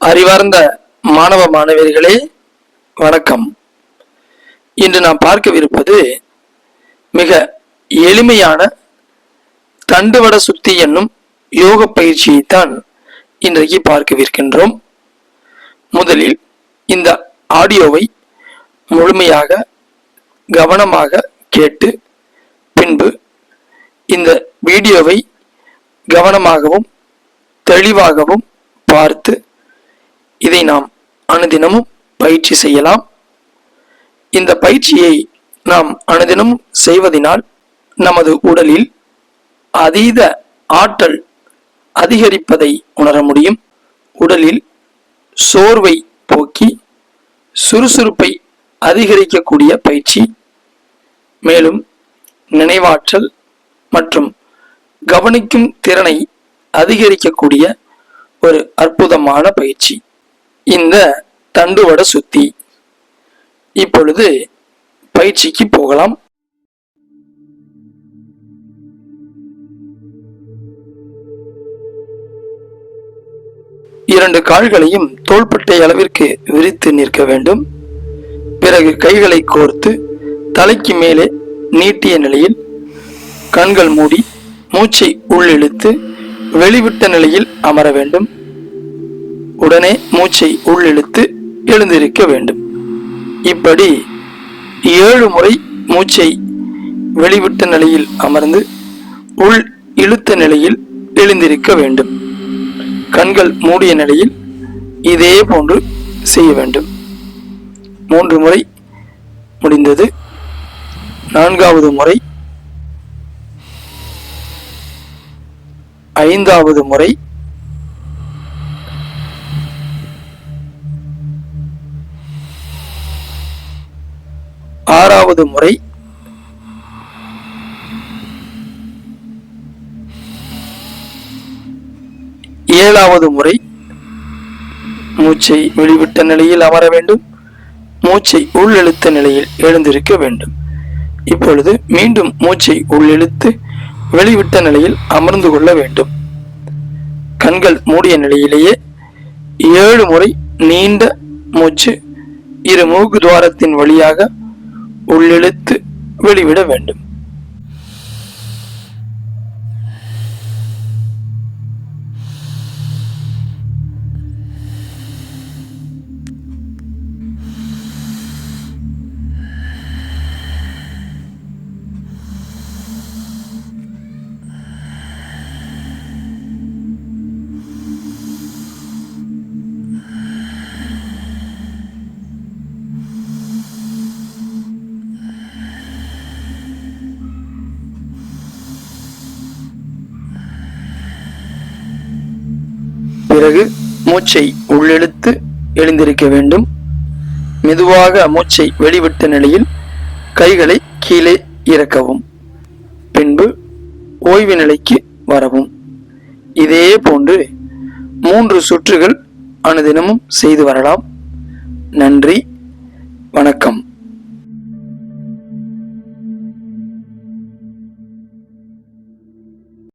அறிவார்ந்த மாணவ மாணவியர்களே வணக்கம். இன்று நாம் பார்க்கவிருப்பது மிக எளிமையான தண்டுவட சுத்தி என்னும் யோக பயிற்சியைத்தான் இன்றைக்கு பார்க்கவிருக்கின்றோம். முதலில் இந்த ஆடியோவை முழுமையாக கவனமாக கேட்டு பின்பு இந்த வீடியோவை கவனமாகவும் தெளிவாகவும் பார்த்து இதை நாம் அனுதினமும் பயிற்சி செய்யலாம். இந்த பயிற்சியை நாம் அனுதினமும் செய்வதினால் நமது உடலில் அதீத ஆற்றல் அதிகரிப்பதை உணர முடியும். உடலில் சோர்வை போக்கி சுறுசுறுப்பை அதிகரிக்கக்கூடிய பயிற்சி. மேலும் நினைவாற்றல் மற்றும் கவனிக்கும் திறனை அதிகரிக்கக்கூடிய ஒரு அற்புதமான பயிற்சி. இந்த தண்டுவட சுத்தி. இப்பொழுது பயிற்சிக்கு போகலாம். இரண்டு கால்களையும் தோள்பட்டை அளவிற்கு விரித்து நிற்க வேண்டும். பிறகு கைகளை கோர்த்து தலைக்கு மேலே நீட்டிய நிலையில் கண்கள் மூடி மூச்சை உள்ளிழுத்து வெளிவிட்ட நிலையில் அமர வேண்டும். உடனே மூச்சை உள்ளிழுத்து எழுந்திருக்க வேண்டும். இப்படி ஏழு முறை மூச்சை வெளிவிட்ட நிலையில் அமர்ந்து உள் இழுத்த நிலையில் எழுந்திருக்க வேண்டும். கண்கள் மூடிய நிலையில் இதே போன்று செய்ய வேண்டும். மூன்று முறை முடிந்தது. நான்காவது முறை. ஐந்தாவது முறை. ஆறாவது முறை. ஏழாவது முறை. மூச்சை வெளிவிட்ட நிலையில் அமர வேண்டும். மூச்சை உள்ளெழுத்த நிலையில் எழுந்திருக்க வேண்டும். இப்பொழுது மீண்டும் மூச்சை உள்ளெழுத்து வெளிவிட்ட நிலையில் அமர்ந்து கொள்ள வேண்டும். கண்கள் மூடிய நிலையிலேயே ஏழு முறை நீண்ட மூச்சு இரு மூக்கு துவாரத்தின் வழியாக உள்ளிழுத்து வெளிவிட வேண்டும். பிறகு மூச்சை உள்ளெழுத்து எழுந்திருக்க வேண்டும். மெதுவாக மூச்சை வெளிவிட்ட நிலையில் கைகளை கீழே இறக்கவும். பின்பு ஓய்வு நிலைக்கு வரவும். இதே போன்று மூன்று சுற்றுகள் அனுதினமும் செய்து வரலாம். நன்றி.